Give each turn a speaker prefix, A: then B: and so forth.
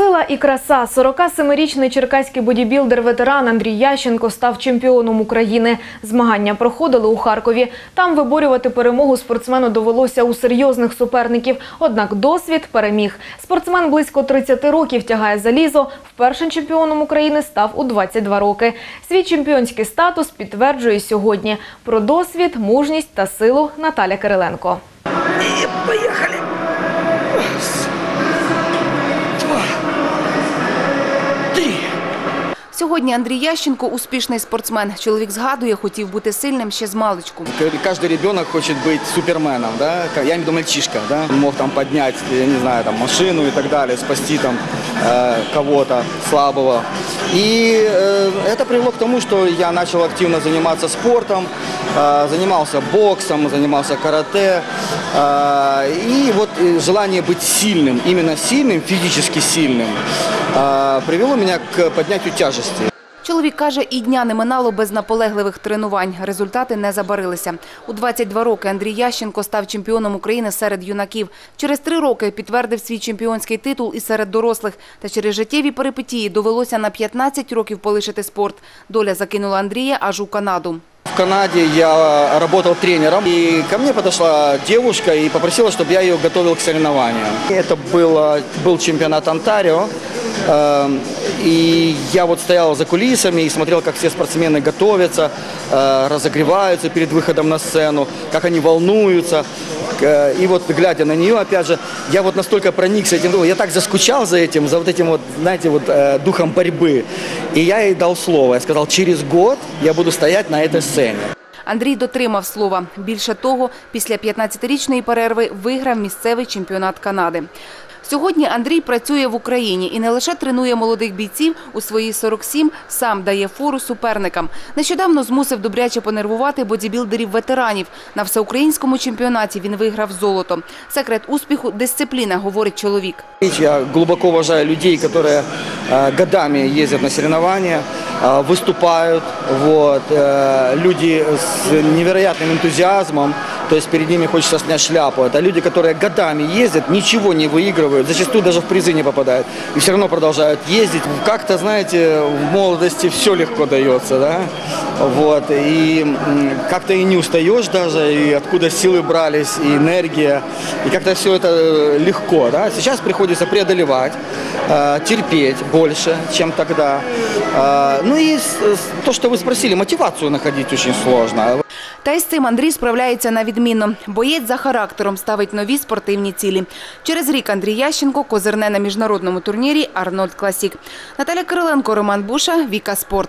A: Сила і краса. 47-річний черкаський бодібілдер-ветеран Андрій Ященко став чемпіоном України. Змагання проходили у Харкові. Там виборювати перемогу спортсмену довелося у серйозних суперників. Однак досвід переміг. Спортсмен близько 30 років тягає залізо. Вперше чемпіоном України став у 22 роки. Свій чемпіонський статус підтверджує сьогодні. Про досвід, мужність та силу Наталя Кириленко.
B: И
C: Сьогодні Андрій Ященко – успішний спортсмен. Чоловік згадує, хотів бути сильним ще з маличку.
B: Каждый ребенок хочет быть суперменом, да? Я имею в виду мальчишка, да? Он мог там поднять, я не знаю, там машину и так далее, спасти там э, кого-то слабого. И э, это привело к тому, что я начал активно заниматься спортом, э, занимался боксом, занимался карате. Э, и вот э, желание быть сильным, именно сильным, физически сильным, э, привело меня к поднятию тяжести.
C: Чоловік каже, і дня не минало без наполегливих тренувань. Результати не забарилися. У 22 роки Андрій Ященко став чемпіоном України серед юнаків. Через три роки підтвердив свій чемпіонський титул і серед дорослих. Та через життєві перипетії довелося на 15 років полишити спорт. Доля закинула Андрія аж у Канаду.
B: В Канаде я работал тренером, и ко мне подошла девушка и попросила, чтобы я ее готовил к соревнованиям. Это было, был чемпионат Онтарио, э, и я вот стоял за кулисами и смотрел, как все спортсмены готовятся, э, разогреваются перед выходом на сцену, как они волнуются. Э, И вот глядя на нее, опять же, я вот настолько проникся этим я так заскучал за этим, за вот этим вот, знаете, вот э, духом борьбы. И я ей дал слово, я сказал, через год я буду стоять на этой сцене.
C: Андрій дотримав слова. Більше того, після 15-річної перерви виграв місцевий чемпіонат Канади. Сьогодні Андрій працює в Україні і не лише тренує молодих бійців, у свої 47 сам дає фору суперникам. Нещодавно змусив добряче понервувати бодібілдерів-ветеранів. На всеукраїнському чемпіонаті він виграв золото. Секрет успіху – дисципліна, говорить чоловік.
B: Я глубоко уважаю людей, которые э, годами ездят на соревнования, э, выступают. Вот, э, люди с невероятным энтузиазмом, То есть перед ними хочется снять шляпу. Это люди, которые годами ездят, ничего не выигрывают, зачастую даже в призы не попадают. И все равно продолжают ездить. Как-то, знаете, в молодости все легко дается, да? Вот, и как-то и не устаешь даже, и откуда силы брались, и энергия, и как-то все это э, легко, да? Сейчас приходится преодолевать, э, терпеть больше, чем тогда. Э, ну и то, что вы спросили, мотивацию находить очень сложно.
C: Та й з цим Андрій справляється на відмінно. Боєць за характером ставить нові спортивні цілі. Через рік Андрій Ященко козирне на міжнародному турнірі «Арнольд Класік». Наталя Кириленко, Роман Буша, Віка Спорт.